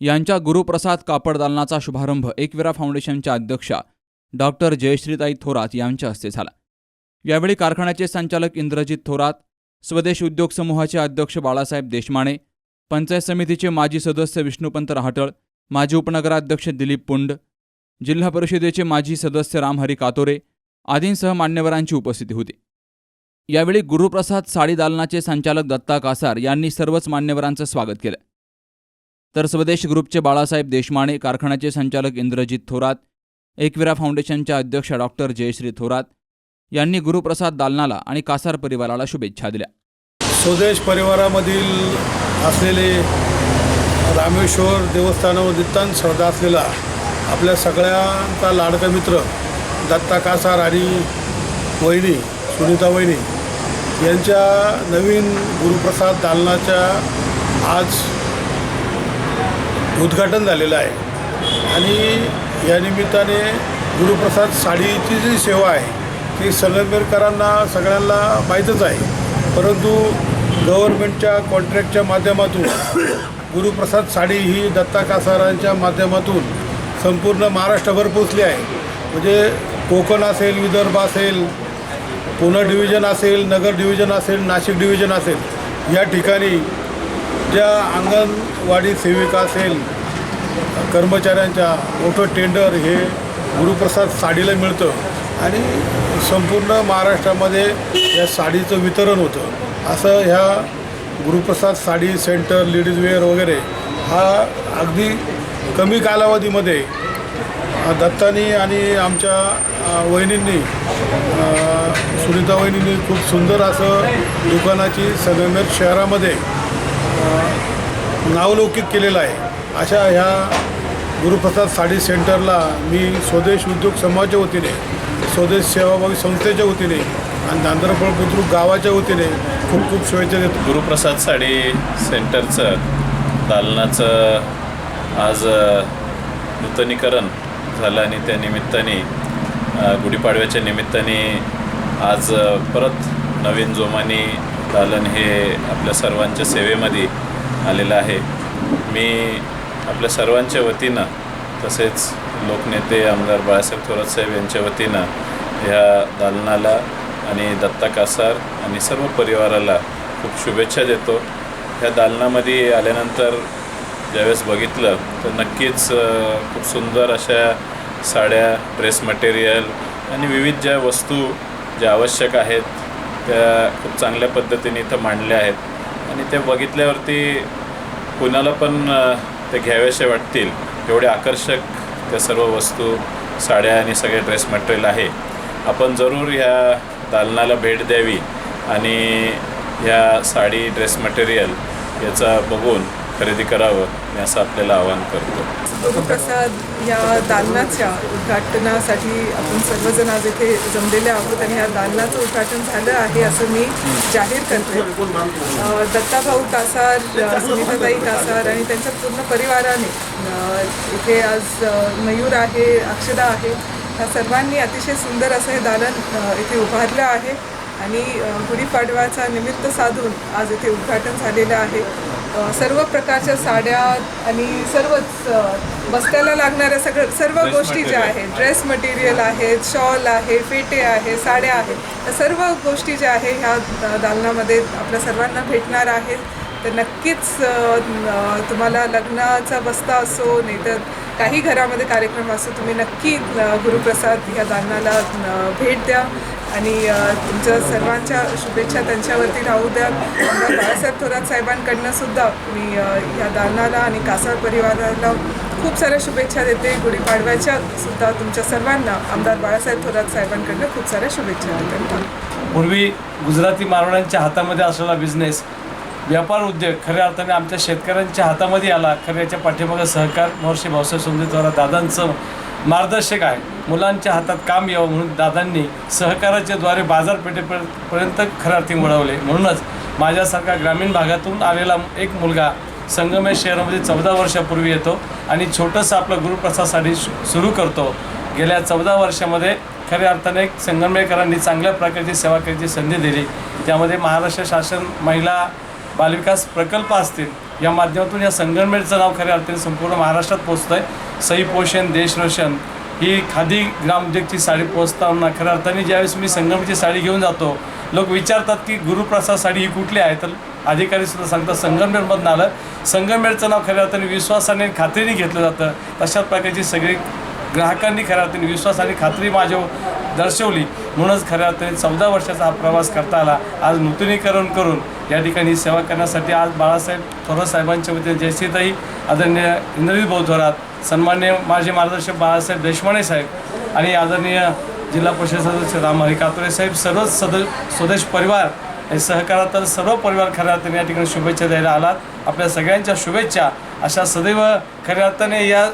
यांच्या गुरुप्रसाद कापड दालनाचा शुभारंभ एकविरा फाउंडेशनच्या अध्यक्षा डॉक्टर जयश्रीताई थोरात यांच्या हस्ते झाला. यावेळी कारखान्याचे संचालक इंद्रजित थोरात स्वदेश उद्योग समूहाचे अध्यक्ष बाळासाहेब देशमाणे पंचायत समितीचे माजी सदस्य विष्णुपंत रहाटळ माजी उपनगराध्यक्ष दिलीप पुंड जिल्हा परिषदेचे माजी सदस्य रामहरी कातोरे आदींसह मान्यवरांची उपस्थिती होती. यावेळी गुरुप्रसाद साडी दालनाचे संचालक दत्ता कासार यांनी सर्वच मान्यवरांचं स्वागत केलं. तर स्वदेश ग्रुपचे बाळासाहेब देशमाणे कारखान्याचे संचालक इंद्रजित थोरात एकविरा फाउंडेशनच्या अध्यक्ष डॉक्टर जयश्री थोरात यांनी गुरुप्रसाद दालनाला आणि कासार परिवाराला शुभेच्छा दिल्या. स्वदेश परिवारामधील असलेले रामेश्वर देवस्थानावर नितांत श्रद्धा असलेला आपल्या सगळ्यांचा लाडका मित्र दत्ता कासार आणि वहिनी सुनीता वहिनी यांच्या नवीन गुरुप्रसाद दालनाच्या आज उद्घाटन झालेलं आहे. आणि या निमित्ताने गुरुप्रसाद साडीची जी सेवा आहे ती संगमेरकरांना सगळ्यांना माहीतच आहे. परंतु गव्हर्नमेंटच्या कॉन्ट्रॅक्टच्या माध्यमातून गुरुप्रसाद साडी ही दत्ता कासारांच्या माध्यमातून संपूर्ण महाराष्ट्रभर पोचली आहे. म्हणजे कोकण असेल विदर्भ असेल पुणे डिव्हिजन असेल नगर डिव्हिजन असेल नाशिक डिव्हिजन असेल या ठिकाणी ज्या अंगणवाडी सेविका असेल कर्मचाऱ्यांच्या मोठं टेंडर हे गुरुप्रसाद साडीला मिळतं. आणि संपूर्ण महाराष्ट्रामध्ये या साडीचं वितरण होतं. असं ह्या Guruprasad sari centre ladies wear वगैरे हा अगदी कमी कालावधीमध्ये दत्तानी आणि आमच्या वहिनींनी सुनीता वहिनींनी खूप सुंदर असं दुकानाची संगमेर शहरामध्ये नावलौकिक केलेलं आहे. अशा ह्या गुरुप्रसाद साडी सेंटरला मी स्वदेश उद्योग समूहाच्या वतीने स्वदेश सेवाभावी संस्थेच्या वतीने आणि दांदरफळ बुद्रुक गावाच्या वतीने खूप खूप शुभेच्छा देतो. गुरुप्रसाद साडी सेंटरचं दालनाचं आज नूतनीकरण झालं आणि त्या निमित्ताने गुढीपाडव्याच्या निमित्ताने आज परत नवीन जोमानी दालन हे आपल्या सर्वांच्या सेवेमध्ये आलेलं आहे. मी आपल्या सर्वांच्या वतीनं तसेच लोकनेते आमदार बाळासाहेब थोरात साहेब यांच्या वतीनं ह्या दालनाला आणि दत्ता कासार आणि सर्व परिवाराला खूप शुभेच्छा देतो. ह्या दालनामध्ये आल्यानंतर ज्यावेळेस बघितलं तर नक्कीच खूप सुंदर अशा साड्या ड्रेस मटेरियल आणि विविध ज्या वस्तू ज्या आवश्यक आहेत त्या खूप चांगल्या पद्धतीने इथं मांडल्या आहेत. आणि ते बघितल्यावरती कुणाला पण ते घ्यावेसे वाटतील. एवढे आकर्षक त्या सर्व वस्तू साड्या आणि सगळे ड्रेस मटेरियल आहे. आपण जरूर ह्या दालनाला भेट द्यावी आणि ह्या साडी ड्रेस मटेरियल याचा बघून खरेदी करावं असं आपल्याला आवाहन करतो. गुरुप्रसाद या दालनाच्या उद्घाटनासाठी आपण सर्वजण आज इथे जमलेले आहोत आणि या दालनाचं उद्घाटन झालं आहे असं मी जाहीर करते. दत्ताभाऊ कासार अ, सुनीताताई कासार आणि त्यांच्या पूर्ण परिवाराने इथे आज मयूर आहे अक्षदा आहे ह्या सर्वांनी अतिशय सुंदर असं हे दालन इथे उभारलं आहे. आणि गुढीपाडव्याचा निमित्त साधून आज इथे उद्घाटन झालेलं आहे. सर्व प्रकारच्या साड्या आणि सर्वच बस्त्याला लागणाऱ्या सगळं सर्व गोष्टी ज्या. आहेत ड्रेस मटेरियल आहेत शॉल आहे फेटे आहे साड्या आहेत त्या सर्व गोष्टी ज्या आहे ह्या दालनामध्ये आपल्या सर्वांना भेटणार आहेत. तर नक्कीच तुम्हाला लग्नाचा बस्ता असो नाही तर काही घरामध्ये कार्यक्रम असो तुम्ही नक्की गुरुप्रसाद ह्या दालनाला भेट द्या. आणि तुमच्या सर्वांच्या शुभेच्छा त्यांच्यावरती राहू द्या. बाळासाहेब थोरात साहेबांकडनं सुद्धा मी या दानाला आणि कासार परिवाराला खूप साऱ्या शुभेच्छा देते. गुढीपाडव्याच्या सुद्धा तुमच्या सर्वांना आमदार बाळासाहेब थोरात साहेबांकडनं खूप साऱ्या शुभेच्छा देते. पूर्वी गुजराती मारवाड्यांच्या हातामध्ये असलेला बिझनेस व्यापार उद्योग खऱ्या अर्थाने आमच्या शेतकऱ्यांच्या हातामध्ये आला. खऱ्याच्या पाठीमागं सहकार महर्षी भाऊसाहेब सोमदेद्वारा दादांचं मार्गदर्शक आहे. मुलांच्या हातात काम यावं म्हणून दादांनी सहकाराच्याद्वारे बाजारपेठेपर्यंत खऱ्या अर्थी वळवले. म्हणूनच माझ्यासारखा ग्रामीण भागातून आलेला एक मुलगा संगमेश शहरामध्ये चौदा वर्षापूर्वी येतो आणि छोटंसं आपलं गुरुप्रसादसाठी सुरू करतो. गेल्या चौदा वर्षामध्ये खऱ्या अर्थाने संगमेकरांनी चांगल्या प्रकारची सेवा करायची संधी दिली. त्यामध्ये महाराष्ट्र शासन महिला बालविकास प्रकल्प असतील या माध्यमातून या संगमेरचं नाव खऱ्या अर्थाने संपूर्ण महाराष्ट्रात पोचतं आहे सई पोषण देश रोशन ही खादी ग्रामोद्योगची साडी पोचताना खऱ्या अर्थाने ज्यावेळेस मी संगमची साडी घेऊन जातो लोक विचारतात की गुरुप्रसाद साडी ही कुठली आहे? तर अधिकारी सुद्धा सांगतात संगमनेरमधून आलं. संगमनेरचं नाव खऱ्या अर्थाने विश्वासाने खात्रीने घेतलं जातं. तशाच प्रकारची सगळी ग्राहकांनी खऱ्या अर्थाने विश्वास आणि खात्री माझ्या दर्शवली. म्हणूनच खऱ्या अर्थाने चौदा वर्षाचा हा प्रवास करता आला. आज नूतनीकरण करून या ठिकाणी सेवा करण्यासाठी आज बाळासाहेब थोरात साहेबांच्या वतीने जयश्रीताई आदरणीय इंद्रजित भाऊ थोरात सन्मान्य माजी मार्गदर्शक बाळासाहेब देशमाने साहेब आणि आदरणीय जिल्हा परिषद सदस्य राम कातोरे साहेब सर्वच सद स्वदेश परिवार हे सहकारातील सर्व परिवार खऱ्या अर्थाने या ठिकाणी शुभेच्छा द्यायला आलात. आपल्या सगळ्यांच्या शुभेच्छा. अशा सदैव खऱ्या अर्थाने या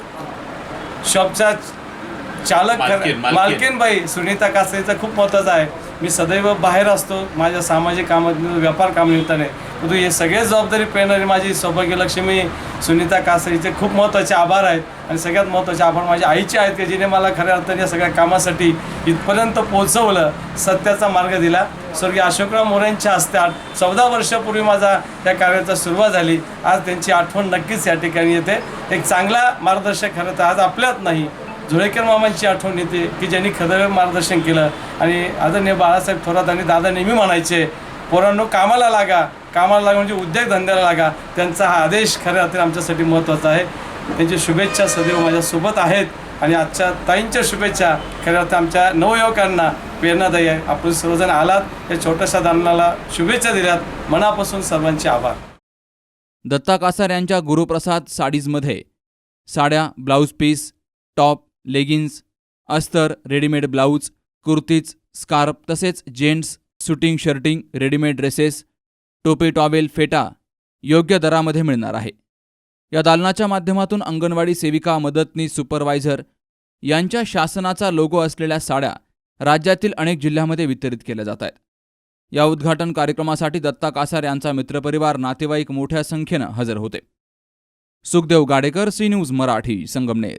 शॉपचा चालक मालकीण, मालकीण. मालकीन. बाई सुनीता कासेचा खूप महत्त्वाचा आहे. मी सदैव बाहेर असतो माझ्या सामाजिक कामात व्यापार कामनिमित्ताने. परंतु हे सगळे जबाबदारी पेरणारी माझी सौभाग्यलक्ष्मी सुनीता कासरीचे खूप महत्त्वाचे आभार आहेत. आणि सगळ्यात महत्त्वाचे आभार माझ्या आईचे आहेत की जिने मला खऱ्या अर्थाने या सगळ्या कामासाठी इथपर्यंत पोहोचवलं सत्याचा मार्ग दिला. स्वर्गीय अशोकराव मोऱ्यांच्या हस्ते आठ चौदा वर्षापूर्वी माझा या कार्याचा सुरुवात झाली. आज त्यांची आठवण नक्कीच या ठिकाणी येते. एक चांगला मार्गदर्शक खरं तर आज आपल्यात नाही. जुळेकर मामांची आठवण येते की ज्यांनी खरं मार्गदर्शन केलं. आणि आदरणीय बाळासाहेब थोरात आणि दादा नेहमी म्हणायचे पोरांनो कामाला लागा. कामाला लागा म्हणजे उद्योगधंद्याला लागा. त्यांचा हा आदेश खऱ्या अर्थाने आमच्यासाठी महत्त्वाचा आहे. त्यांची शुभेच्छा सदैव माझ्यासोबत आहेत. आणि आजच्या ताईंच्या शुभेच्छा खऱ्या अर्थाने आमच्या नवयुवकांना प्रेरणादायी आहे आपण सर्वजण आलात. या छोट्याशा दालनाला शुभेच्छा दिल्यात. मनापासून सर्वांचे आभार. दत्ता कासार यांच्या गुरुप्रसाद साडीजमध्ये. साड्या ब्लाऊज पीस टॉप लेगिन्स अस्तर रेडीमेड ब्लाऊज कुर्तीज स्कार्फ तसेच gents suiting shirting readymade dresses टोपी टॉवेल फेटा योग्य दरामध्ये मिळणार आहे. या दालनाच्या माध्यमातून अंगणवाडी सेविका मदतनीस सुपरवायझर यांच्या शासनाचा लोगो असलेल्या साड्या राज्यातील अनेक जिल्ह्यामध्ये वितरित केल्या जात आहेत. या उद्घाटन कार्यक्रमासाठी दत्ता कासार यांचा मित्रपरिवार नातेवाईक मोठ्या संख्येनं हजर होते. Sukhdev Gadekar C news Marathi Sangamner.